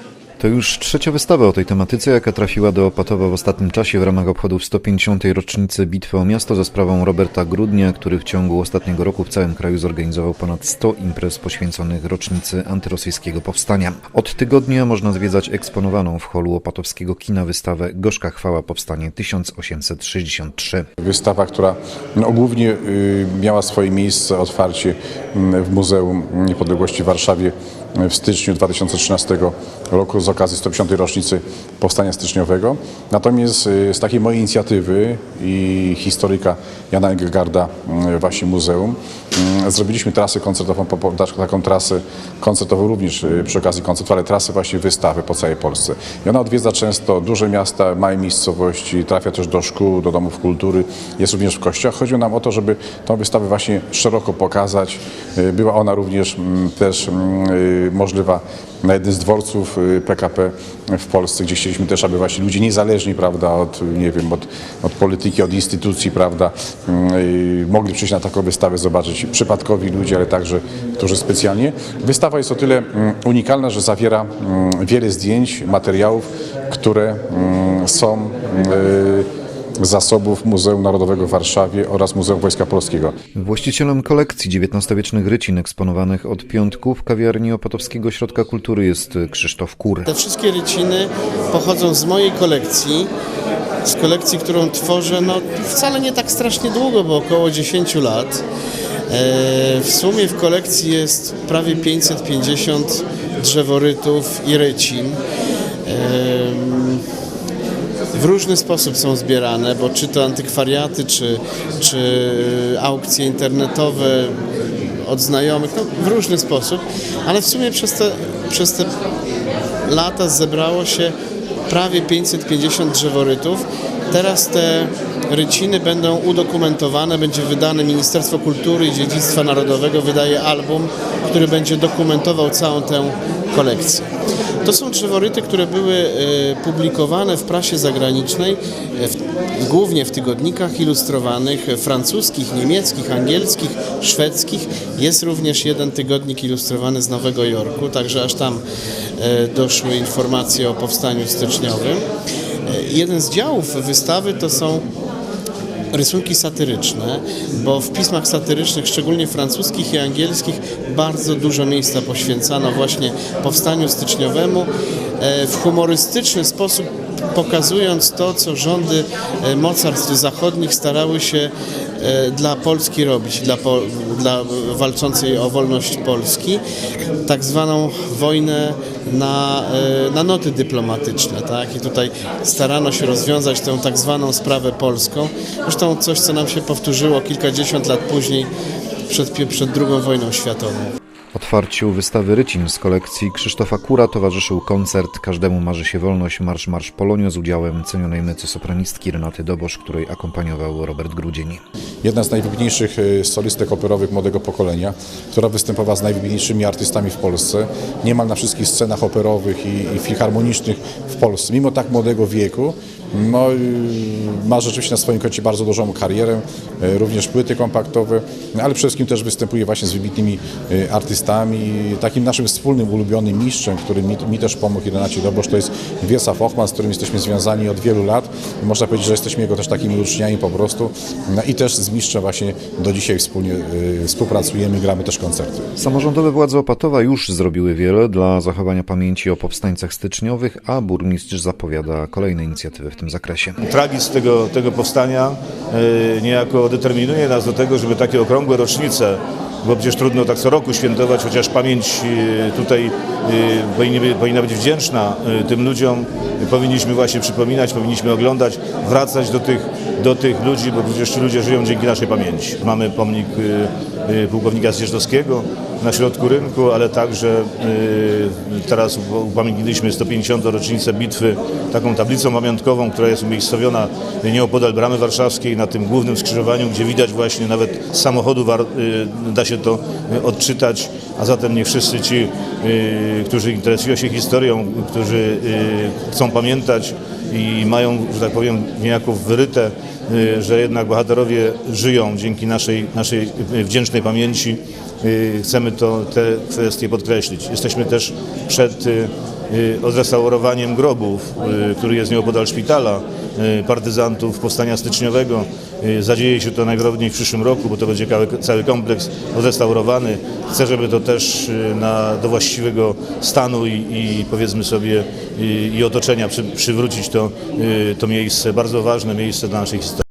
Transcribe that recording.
Gracias. To już trzecia wystawa o tej tematyce, jaka trafiła do Opatowa w ostatnim czasie w ramach obchodów 150. rocznicy Bitwy o Miasto za sprawą Roberta Grudnia, który w ciągu ostatniego roku w całym kraju zorganizował ponad 100 imprez poświęconych rocznicy antyrosyjskiego powstania. Od tygodnia można zwiedzać eksponowaną w holu opatowskiego kina wystawę Gorzka Chwała Powstanie 1863. Wystawa, która no, głównie y, miała swoje miejsce, otwarcie mm, w Muzeum Niepodległości w Warszawie w styczniu 2013 roku z okazji 150. rocznicy Powstania Styczniowego. Natomiast y, z takiej mojej inicjatywy i historyka Jana Engelgarda y, właśnie muzeum y, zrobiliśmy trasę koncertową, taką trasę koncertową również przy okazji koncertu, ale trasę właśnie wystawy po całej Polsce. I ona odwiedza często duże miasta, małe miejscowości, trafia też do szkół, do domów kultury, jest również w kościołach. Chodziło nam o to, żeby tą wystawę właśnie szeroko pokazać. Była ona również mm, też mm, możliwa na jednym z dworców y, PKP w Polsce, gdzie chcieliśmy też, aby właśnie ludzie niezależni, prawda, od, nie wiem, od, od polityki, od instytucji, prawda, y, mogli przyjść na taką wystawę, zobaczyć przypadkowi ludzie, ale także, którzy specjalnie. Wystawa jest o tyle mm, unikalna, że zawiera mm, wiele zdjęć, materiałów, które mm, są y, zasobów Muzeum Narodowego w Warszawie oraz Muzeum Wojska Polskiego. Właścicielem kolekcji XIX-wiecznych rycin eksponowanych od piątku w kawiarni Opatowskiego Ośrodka Kultury jest Krzysztof Kur. Te wszystkie ryciny pochodzą z mojej kolekcji, z kolekcji, którą tworzę no, wcale nie tak strasznie długo, bo około 10 lat. E, W sumie w kolekcji jest prawie 550 drzeworytów i rycin. W różny sposób są zbierane, bo czy to antykwariaty, czy, czy aukcje internetowe od znajomych, no, w różny sposób, ale w sumie przez te, przez te lata zebrało się prawie 550 drzeworytów. Teraz te ryciny będą udokumentowane, będzie wydane Ministerstwo Kultury i Dziedzictwa Narodowego wydaje album, który będzie dokumentował całą tę kolekcję. To są drzeworyty, które były e, publikowane w prasie zagranicznej, e, w, głównie w tygodnikach ilustrowanych e, francuskich, niemieckich, angielskich, szwedzkich. Jest również jeden tygodnik ilustrowany z Nowego Jorku, także aż tam doszły informacje o powstaniu styczniowym. Jeden z działów wystawy to są rysunki satyryczne, bo w pismach satyrycznych, szczególnie francuskich i angielskich, bardzo dużo miejsca poświęcano właśnie powstaniu styczniowemu e, w humorystyczny sposób pokazując to, co rządy e, mocarstw zachodnich starały się e, dla Polski robić, dla, dla walczącej o wolność Polski, tak zwaną wojnę na, e, na noty dyplomatyczne. Tak? I tutaj starano się rozwiązać tę tak zwaną sprawę polską. Zresztą coś, co nam się powtórzyło kilkadziesiąt lat później przed, przed II wojną światową. Otwarciu wystawy rycin z kolekcji Krzysztofa Kura towarzyszył koncert Każdemu marzy się wolność Marsz Marsz Polonio z udziałem cenionej mezzo-sopranistki Renaty Dobosz, której akompaniował Robert Grudzień. Jedna z najwybitniejszych y, solistek operowych młodego pokolenia, która występowała z najwybitniejszymi artystami w Polsce, niemal na wszystkich scenach operowych i, i filharmonicznych w Polsce. Mimo tak młodego wieku, no, ma rzeczywiście na swoim koncie bardzo dużą karierę, y, również płyty kompaktowe, ale przede wszystkim też występuje właśnie z wybitnymi y, artystami. Takim naszym wspólnym, ulubionym mistrzem, który mi, mi też pomógł i Renacie Dobosz, to jest Wiesław Ochman, z którym jesteśmy związani od wielu lat. Można powiedzieć, że jesteśmy jego też takimi uczniami po prostu. No i też z mistrzem właśnie do dzisiaj wspólnie y, współpracujemy gramy też koncerty. Samorządowe władze Opatowa już zrobiły wiele dla zachowania pamięci o powstańcach styczniowych, a burmistrz zapowiada kolejne inicjatywy tym zakresie. Tragizm tego, tego powstania e, niejako determinuje nas do tego, żeby takie okrągłe rocznice, bo przecież trudno tak co roku świętować, chociaż pamięć e, tutaj e, powinna być wdzięczna tym ludziom. Powinniśmy właśnie przypominać, powinniśmy oglądać, wracać do tych, do tych ludzi, bo przecież ci ludzie żyją dzięki naszej pamięci. Mamy pomnik pułkownika Zjeżdżowskiego na środku rynku, ale także e, teraz upamiętniliśmy 150. rocznicę bitwy taką tablicą pamiątkową, która jest umiejscowiona nieopodal Bramy Warszawskiej na tym głównym skrzyżowaniu, gdzie widać właśnie nawet z samochodu y, da się to y, odczytać, a zatem niech wszyscy ci, y, którzy interesują się historią, którzy y, chcą pamiętać i mają, że tak powiem, niejako wyryte, y, że jednak bohaterowie żyją dzięki naszej, naszej wdzięcznej pamięci. Y, Chcemy to, te kwestie podkreślić. Jesteśmy też przed y, odrestaurowaniem grobów, y, który jest nieopodal szpitala, y, partyzantów powstania styczniowego. Y, Zadzieje się to najprawdopodobniej w przyszłym roku, bo to będzie cały, kompleks odrestaurowany. Chcę, żeby to też y, na, do właściwego stanu i, i powiedzmy sobie i, i otoczenia przy, przywrócić to, y, to miejsce, bardzo ważne miejsce dla naszej historii.